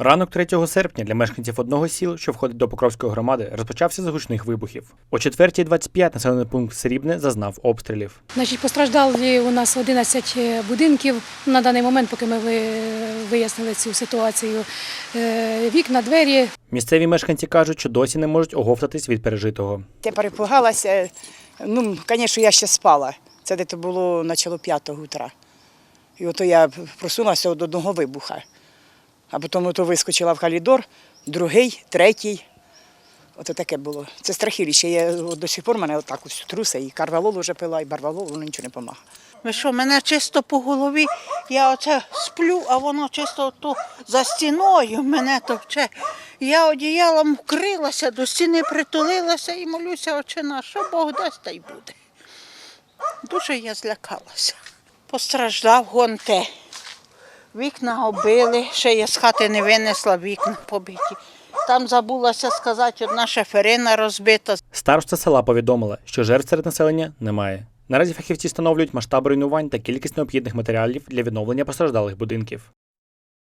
Ранок 3 серпня для мешканців одного з сіл, що входить до Покровської громади, розпочався з гучних вибухів. О 4.25 населений пункт Срібне зазнав обстрілів. Значить, постраждали у нас 11 будинків. На даний момент, поки ми вияснили цю ситуацію, е, вікна, двері. Місцеві мешканці кажуть, що досі не можуть оговтатись від пережитого. Я перепугалася. Ну, звісно, я ще спала. Це десь було начало п'ятого утра. І ото я просунулася від одного вибуха. А потім ото вискочила в коридор, другий, третій. Ото таке було. Це страхіліще. Я до сих пор мене отак ось труса, і карвалол вже пила, і барвалол, воно нічого не допомагає. Ви що, мене чисто по голові, я оце сплю, а воно чисто то за стіною мене товче. Я одіялом вкрилася, до стіни притулилася і молюся, очі на, що Бог дасть, та й буде. Дуже я злякалася. Постраждав гонте. Вікна оббили, ще я з хати не винесла, вікна побиті. Там забулася сказати, одна шеферина розбита, Старшта села повідомила, що жертв серед населення немає. Наразі фахівці встановлюють масштаб руйнувань та кількість необхідних матеріалів для відновлення постраждалих будинків.